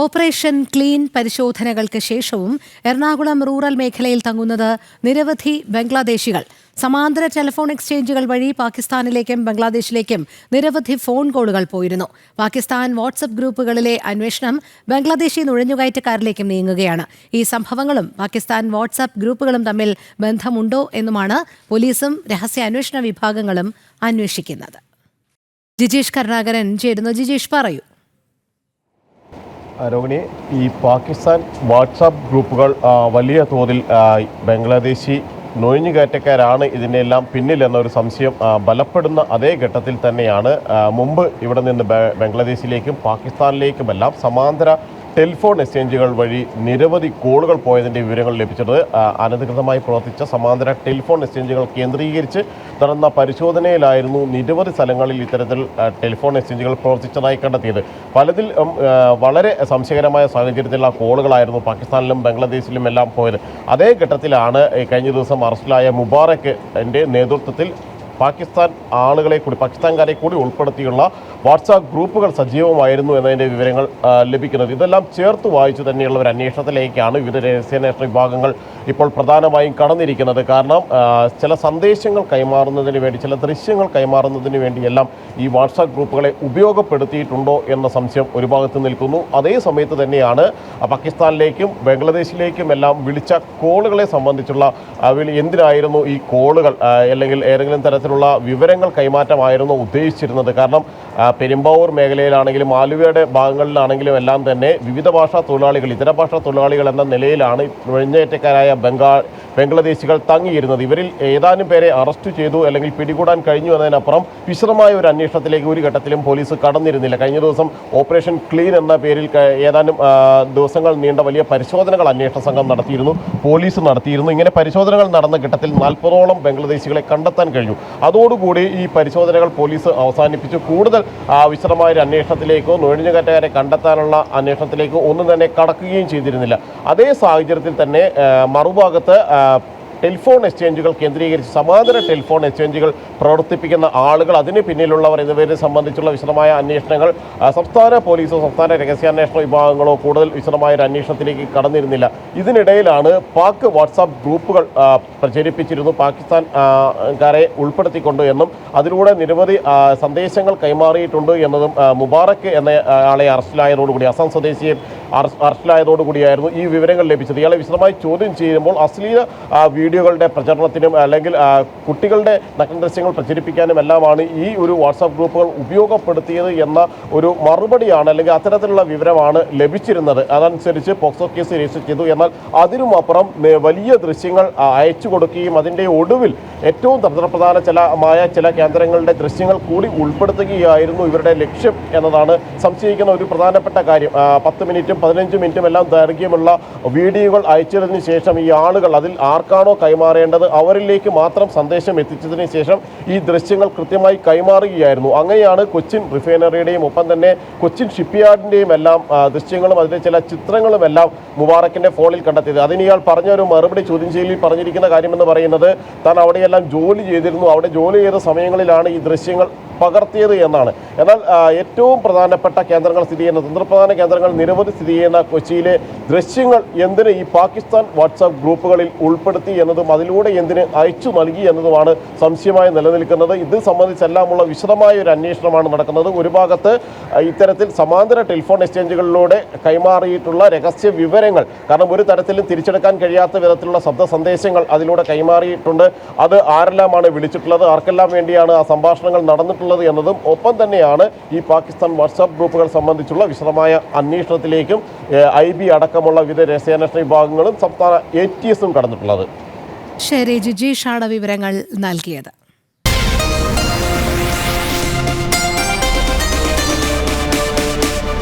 Operation clean പരിശോധനകൾക്ക് ശേഷവും Ernakulam rural മേഖലയിൽ തങ്ങുന്നത് നിരവധി ബംഗ്ലാദേശികൾ. സമാന്തര ടെലിഫോൺ എക്സ്ചേഞ്ചുകൾ വഴി പാകിസ്ഥാനിലേക്കും ബംഗ്ലാദേശിലേക്കും നിരവധി ഫോൺ കോളുകൾ പോയിരുന്നു. പാകിസ്ഥാൻ വാട്സപ്പ് ഗ്രൂപ്പുകളിലെ അന്വേഷണം ബംഗ്ലാദേശി നുഴഞ്ഞുകയറ്റക്കാരിലേക്കും നീങ്ങുകയാണ്. ഈ സംഭവങ്ങളും പാകിസ്ഥാൻ വാട്സപ്പ് ഗ്രൂപ്പുകളും തമ്മിൽ ബന്ധമുണ്ടോ എന്നുമാണ് പോലീസും രഹസ്യ അന്വേഷണ വിഭാഗങ്ങളും അന്വേഷിക്കുന്നത്. ജിജീഷ് കരുണാകരൻ ചേരുന്നു. ജിജീഷ് പറയൂ. രോഹിണി ഈ പാകിസ്ഥാൻ വാട്സാപ്പ് ഗ്രൂപ്പുകൾ വലിയ തോതിൽ ബംഗ്ലാദേശി നുഴഞ്ഞുകയറ്റക്കാരാണ് ഇതിന്റെ എല്ലാം പിന്നിൽ എന്നൊരു സംശയം ബലപ്പെടുന്ന അതേ ഘട്ടത്തിൽ തന്നെയാണ്. മുമ്പ് ഇവിടെ നിന്ന് ബംഗ്ലാദേശിലേക്കും പാകിസ്ഥാനിലേക്കുമെല്ലാം സമാന്തര ടെലിഫോൺ എക്സ്ചേഞ്ചുകൾ വഴി നിരവധി കോളുകൾ പോയതിന്റെ വിവരങ്ങൾ ലഭിച്ചത് അനധികൃതമായി പ്രവർത്തിച്ച സമാന്തര ടെലിഫോൺ എക്സ്ചേഞ്ചുകൾ കേന്ദ്രീകരിച്ച് നടന്ന പരിശോധനയിലായിരുന്നു നിരവധി സ്ഥലങ്ങളിൽ ഇത്തരത്തിൽ ടെലിഫോൺ എക്സ്ചേഞ്ചുകൾ പ്രവർത്തിച്ചതായി കണ്ടെത്തിയത്. പലതിൽ വളരെ സംശയകരമായ സാഹചര്യത്തിലുള്ള കോളുകളായിരുന്നു പാകിസ്ഥാനിലും ബംഗ്ലാദേശിലും എല്ലാം പോയത്. അതേ ഘട്ടത്തിലാണ് കഴിഞ്ഞ ദിവസം അറസ്റ്റിലായ മുബാറക്കിന്റെ നേതൃത്വത്തിൽ പാകിസ്ഥാൻ ആളുകളെ കൂടി പാകിസ്ഥാൻകാരെ കൂടി ഉൾപ്പെടുത്തിയുള്ള വാട്സാപ്പ് ഗ്രൂപ്പുകൾ സജീവമായിരുന്നു എന്നതിന്റെ വിവരങ്ങൾ ലഭിക്കുന്നത്. ഇതെല്ലാം ചേർത്ത് വായിച്ചു തന്നെയുള്ള ഒരു അന്വേഷണത്തിലേക്കാണ് വിവിധ രഹസ്യാന്വേഷണ വിഭാഗങ്ങൾ ഇപ്പോൾ പ്രധാനമായും കടന്നിരിക്കുന്നത്. കാരണം ചില സന്ദേശങ്ങൾ കൈമാറുന്നതിന് വേണ്ടി ചില ദൃശ്യങ്ങൾ കൈമാറുന്നതിന് വേണ്ടിയെല്ലാം ഈ വാട്സാപ്പ് ഗ്രൂപ്പുകളെ ഉപയോഗപ്പെടുത്തിയിട്ടുണ്ടോ എന്ന സംശയം ഒരു ഭാഗത്ത് നിൽക്കുന്നു. അതേ സമയത്ത് തന്നെയാണ് പാകിസ്ഥാനിലേക്കും ബംഗ്ലാദേശിലേക്കും എല്ലാം വിളിച്ച കോളുകളെ സംബന്ധിച്ചുള്ള എന്തിനായിരുന്നു ഈ കോളുകൾ അല്ലെങ്കിൽ ഏതെങ്കിലും തരത്തിലുള്ള വിവരങ്ങൾ കൈമാറ്റമായിരുന്നു ഉദ്ദേശിച്ചിരുന്നത്. കാരണം പെരുമ്പാവൂർ മേഖലയിലാണെങ്കിലും ആലുവയുടെ ഭാഗങ്ങളിലാണെങ്കിലും എല്ലാം തന്നെ വിവിധ ഭാഷാ തൊഴിലാളികൾ ഇതര ഭാഷാ തൊഴിലാളികൾ എന്ന നിലയിലാണ് നുഴഞ്ഞേറ്റക്കാരായ ബംഗാൾ ബംഗ്ലാദേശികൾ തങ്ങിയിരുന്നത്. ഇവരിൽ ഏതാനും പേരെ അറസ്റ്റ് ചെയ്തു അല്ലെങ്കിൽ പിടികൂടാൻ കഴിഞ്ഞു എന്നതിനപ്പുറം വിശദമായ ഒരു അന്വേഷണത്തിലേക്ക് ഒരു ഘട്ടത്തിലും പോലീസ് കടന്നിരുന്നില്ല. കഴിഞ്ഞ ദിവസം ഓപ്പറേഷൻ ക്ലീൻ എന്ന പേരിൽ ഏതാനും ദിവസങ്ങൾ നീണ്ട വലിയ പരിശോധനകൾ അന്വേഷണ സംഘം നടത്തിയിരുന്നു പോലീസ് നടത്തിയിരുന്നു. ഇങ്ങനെ പരിശോധനകൾ നടന്ന ഘട്ടത്തിൽ നാൽപ്പതോളം ബംഗ്ലാദേശികളെ കണ്ടെത്താൻ കഴിഞ്ഞു. അതോടുകൂടി ഈ പരിശോധനകൾ പോലീസ് അവസാനിപ്പിച്ച്. കൂടുതൽ ആ, വിശദമായ ഒരു അന്വേഷണത്തിലേക്കോ നുഴഞ്ഞുകയറ്റക്കാരെ കണ്ടെത്താനുള്ള അന്വേഷണത്തിലേക്കോ ഒന്നും തന്നെ കടക്കുകയും ചെയ്തിരുന്നില്ല. അതേ സാഹചര്യത്തിൽ തന്നെ മറുഭാഗത്ത് ടെലിഫോൺ എക്സ്ചേഞ്ചുകൾ കേന്ദ്രീകരിച്ച് സമാന്തര ടെലിഫോൺ എക്സ്ചേഞ്ചുകൾ പ്രവർത്തിപ്പിക്കുന്ന ആളുകൾ അതിന് പിന്നിലുള്ളവർ എന്നിവരെ സംബന്ധിച്ചുള്ള വിശദമായ അന്വേഷണങ്ങൾ സംസ്ഥാന പോലീസോ സംസ്ഥാന രഹസ്യാന്വേഷണ വിഭാഗങ്ങളോ കൂടുതൽ വിശദമായ ഒരു അന്വേഷണത്തിലേക്ക് കടന്നിരുന്നില്ല. ഇതിനിടയിലാണ് പാക് വാട്സാപ്പ് ഗ്രൂപ്പുകൾ പ്രചരിപ്പിച്ചിരുന്നു. പാകിസ്ഥാൻ കാരെ ഉൾപ്പെടുത്തിക്കൊണ്ട് എന്നും അതിലൂടെ നിരവധി സന്ദേശങ്ങൾ കൈമാറിയിട്ടുണ്ട് എന്നതും മുബാറക് എന്ന ആളെ അറസ്റ്റിലായതോടുകൂടി അസം സ്വദേശിയെ അറസ് അറസ്റ്റിലായതോടുകൂടിയായിരുന്നു ഈ വിവരങ്ങൾ ലഭിച്ചത്. ഇയാളെ വിശദമായി ചോദ്യം ചെയ്യുമ്പോൾ അശ്ലീല ആ, വീഡിയോകളുടെ പ്രചരണത്തിനും അല്ലെങ്കിൽ കുട്ടികളുടെ നഗ്നദൃശ്യങ്ങൾ പ്രചരിപ്പിക്കാനും എല്ലാമാണ് ഈ ഒരു വാട്സാപ്പ് ഗ്രൂപ്പുകൾ ഉപയോഗപ്പെടുത്തിയത് എന്ന ഒരു മറുപടിയാണ് അല്ലെങ്കിൽ അത്തരത്തിലുള്ള വിവരമാണ് ലഭിച്ചിരുന്നത്. അതനുസരിച്ച് പോക്സോ കേസ് രജിസ്റ്റർ ചെയ്തു. എന്നാൽ അതിനും അപ്പുറം വലിയ ദൃശ്യങ്ങൾ അയച്ചു കൊടുക്കുകയും അതിന്റെ ഒടുവിൽ ഏറ്റവും തന്ത്രപ്രധാന ചിലമായ ചില കേന്ദ്രങ്ങളുടെ ദൃശ്യങ്ങൾ കൂടി ഉൾപ്പെടുത്തുകയായിരുന്നു ഇവരുടെ ലക്ഷ്യം എന്നതാണ് സംശയിക്കുന്ന ഒരു പ്രധാനപ്പെട്ട കാര്യം. പത്ത് മിനിറ്റും പതിനഞ്ച് മിനിറ്റും എല്ലാം ദൈർഘ്യമുള്ള വീഡിയോകൾ അയച്ചതിന് ശേഷം ഈ ആളുകൾ അതിൽ ആർക്കാണോ കൈമാറേണ്ടത് അവരിലേക്ക് മാത്രം സന്ദേശം എത്തിച്ചതിന് ശേഷം ഈ ദൃശ്യങ്ങൾ കൃത്യമായി കൈമാറുകയായിരുന്നു. അങ്ങനെയാണ് കൊച്ചിൻ റിഫൈനറിയുടെയും ഒപ്പം തന്നെ കൊച്ചിൻ ഷിപ്പ്യാർഡിന്റെയും എല്ലാം ദൃശ്യങ്ങളും അതിന്റെ ചില ചിത്രങ്ങളും എല്ലാം മുബാറക്കിന്റെ ഫോണിൽ കണ്ടെത്തിയത്. അതിന് ഇയാൾ പറഞ്ഞ ഒരു മറുപടി ചോദ്യം ചെയ്യലിൽ പറഞ്ഞിരിക്കുന്ന കാര്യമെന്ന് പറയുന്നത് താൻ അവിടെയെല്ലാം ജോലി ചെയ്തിരുന്നു. അവിടെ ജോലി ചെയ്ത സമയങ്ങളിലാണ് ഈ ദൃശ്യങ്ങൾ പകർത്തിയത് എന്നാണ്. എന്നാൽ ഏറ്റവും പ്രധാനപ്പെട്ട കേന്ദ്രങ്ങൾ സ്ഥിതി ചെയ്യുന്ന തന്ത്രപ്രധാന കേന്ദ്രങ്ങൾ നിരവധി സ്ഥിതി ചെയ്യുന്ന കൊച്ചിയിലെ ദൃശ്യങ്ങൾ എന്തിന് ഈ പാകിസ്ഥാൻ വാട്സാപ്പ് ഗ്രൂപ്പുകളിൽ ഉൾപ്പെടുത്തി എന്നതും അതിലൂടെ എന്തിന് അയച്ചു നൽകി എന്നതുമാണ് സംശയമായി നിലനിൽക്കുന്നത്. ഇത് സംബന്ധിച്ചെല്ലാമുള്ള വിശദമായ ഒരു അന്വേഷണമാണ് നടക്കുന്നത്. ഒരു ഭാഗത്ത് ഇത്തരത്തിൽ സമാന്തര ടെലിഫോൺ എക്സ്ചേഞ്ചുകളിലൂടെ കൈമാറിയിട്ടുള്ള രഹസ്യ വിവരങ്ങൾ കാരണം ഒരു തരത്തിലും തിരിച്ചെടുക്കാൻ കഴിയാത്ത വിധത്തിലുള്ള ശബ്ദ സന്ദേശങ്ങൾ അതിലൂടെ കൈമാറിയിട്ടുണ്ട്. അത് ആരെല്ലാമാണ് വിളിച്ചിട്ടുള്ളത്? ആർക്കെല്ലാം വേണ്ടിയാണ് ആ സംഭാഷണങ്ങൾ നടന്നിട്ടുള്ളത് എന്നതും ഒപ്പം തന്നെയാണ് ഈ പാകിസ്ഥാൻ വാട്സാപ്പ് ഗ്രൂപ്പുകൾ സംബന്ധിച്ചുള്ള വിശദമായ അന്വേഷണത്തിലേക്കും ഐ ബി അടക്കമുള്ള വിവിധ രഹസ്യാന്വേഷണ വിഭാഗങ്ങളും സംസ്ഥാന എ ടി എസും കടന്നിട്ടുള്ളത്. ശരി ജിജീഷാണ് വിവരങ്ങൾ നൽകിയത്.